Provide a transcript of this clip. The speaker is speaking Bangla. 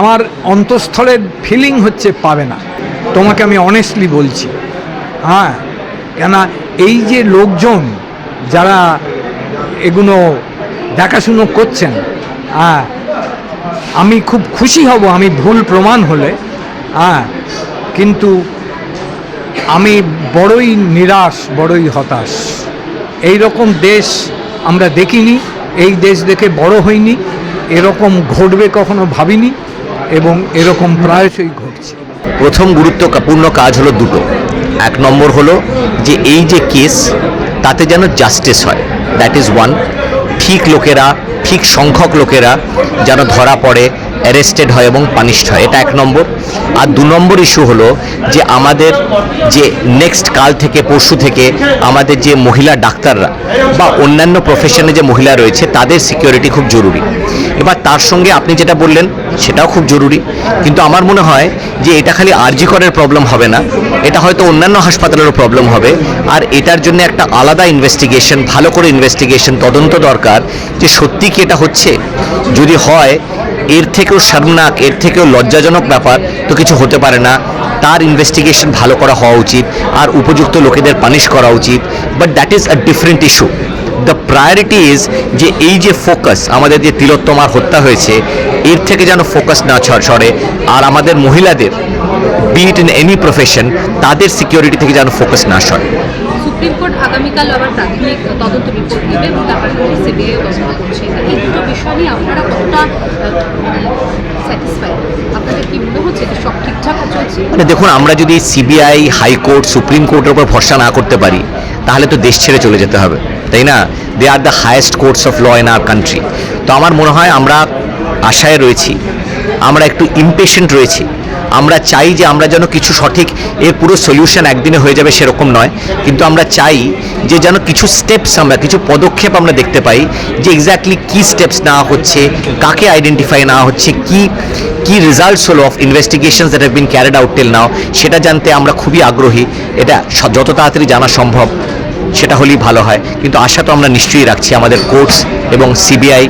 আমার অন্তঃস্থলের ফিলিং হচ্ছে পাবে না। তোমাকে আমি অনেস্টলি বলছি। হ্যাঁ কেন এই যে লোকজন যারা এগুলো দেখাশুনো করছেন হ্যাঁ আমি খুব খুশি হব, আমি ভুল প্রমাণ হলে হ্যাঁ কিন্তু আমি বড়ই নিরাশ, বড়ই হতাশ। এই রকম দেশ আমরা দেখিনি, এই দেশ দেখে বড় হইনি এরকম ঘটবে কখনো ভাবিনি এবং এরকম প্রায়শই ঘটছে। প্রথম গুরুত্বপূর্ণ কাজ হলো দুটো। এক নম্বর হলো যে এই যে কেস, তাতে যেন জাস্টিস হয়। দ্যাট ইজ ওয়ান ঠিক লোকেরা, ঠিক সংখ্যক লোকেরা যেন ধরা পড়ে অ্যারেস্টেড হয় এবং পানিশড হয়। এটা এক নম্বর। আর দু নম্বর ইস্যু হলো যে আমাদের যে নেক্সট কাল থেকে, পরশু থেকে আমাদের যে মহিলা ডাক্তাররা বা অন্যান্য প্রফেশনে যে মহিলা রয়েছে, তাদের সিকিউরিটি খুব জরুরি। এবার তার সঙ্গে আপনি যেটা বললেন, সেটাও খুব জরুরি। কিন্তু আমার মনে হয় যে এটা খালি আরজি করের প্রবলেম হবে না। এটা হয়তো অন্যান্য হাসপাতালেরও প্রবলেম হবে। আর এটার জন্য একটা আলাদা ইনভেস্টিগেশন ভালো করে ইনভেস্টিগেশন তদন্ত দরকার যে সত্যি কি এটা হচ্ছে। যদি হয়, এর থেকেও শর্মনাক এর থেকেও লজ্জাজনক ব্যাপার তো কিছু হতে পারে না। তার ইনভেস্টিগেশন ভালো করা হওয়া উচিত। আর উপযুক্ত লোকেদের পানিশ করা উচিত। But that is a different issue the priority is যে এই যে ফোকাস আমাদের যে তিলোত্তমার হত্যা হয়েছে এর থেকে যেন ফোকাস না সরে। আর আমাদের মহিলাদের be it in any profession তাদের সিকিউরিটি থেকে যেন ফোকাস না সরে। সুপ্রিম কোর্ট আগামীকাল আবার প্রাথমিক তদন্ত রিপোর্ট দেবে এবং তার পাশাপাশি সিবিআই তদন্ত করছে। এই দুটো বিষয় নিয়ে আপনারা কতটা স্যাটিসফাই আপনাদের কি মনে হচ্ছে যে সব ঠিকঠাক চলছে মানে দেখুন আমরা যদি সিবিআই হাইকোর্ট সুপ্রিম কোর্টের উপর ভরসা না করতে পারি তাহলে তো দেশ ছেড়ে চলে যেতে হবে। তাই না? They are the highest courts of law in our country তো আমার মনে হয় আমরা আশায় রয়েছি, আমরা একটু ইমপেশেন্ট রয়েছি। আমরা চাই যে আমরা যেন কিছু সঠিক এর পুরো সলিউশন একদিনে হয়ে যাবে সেরকম নয়। কিন্তু আমরা চাই যে যেন কিছু স্টেপস আমরা, কিছু পদক্ষেপ আমরা দেখতে পাই যে এক্স্যাক্টলি কী স্টেপস নেওয়া হচ্ছে, কাকে আইডেন্টিফাই নেওয়া হচ্ছে, কি কি রেজাল্টস হলো of investigations that have been carried out till now সেটা জানতে আমরা খুবই আগ্রহী। এটা যত তাড়াতাড়ি জানা সম্ভব সেটা হলেই ভালো হয়। কিন্তু আশা তো আমরা নিশ্চয়ই রাখছি। আমাদের কোর্টস এবং সিবিআই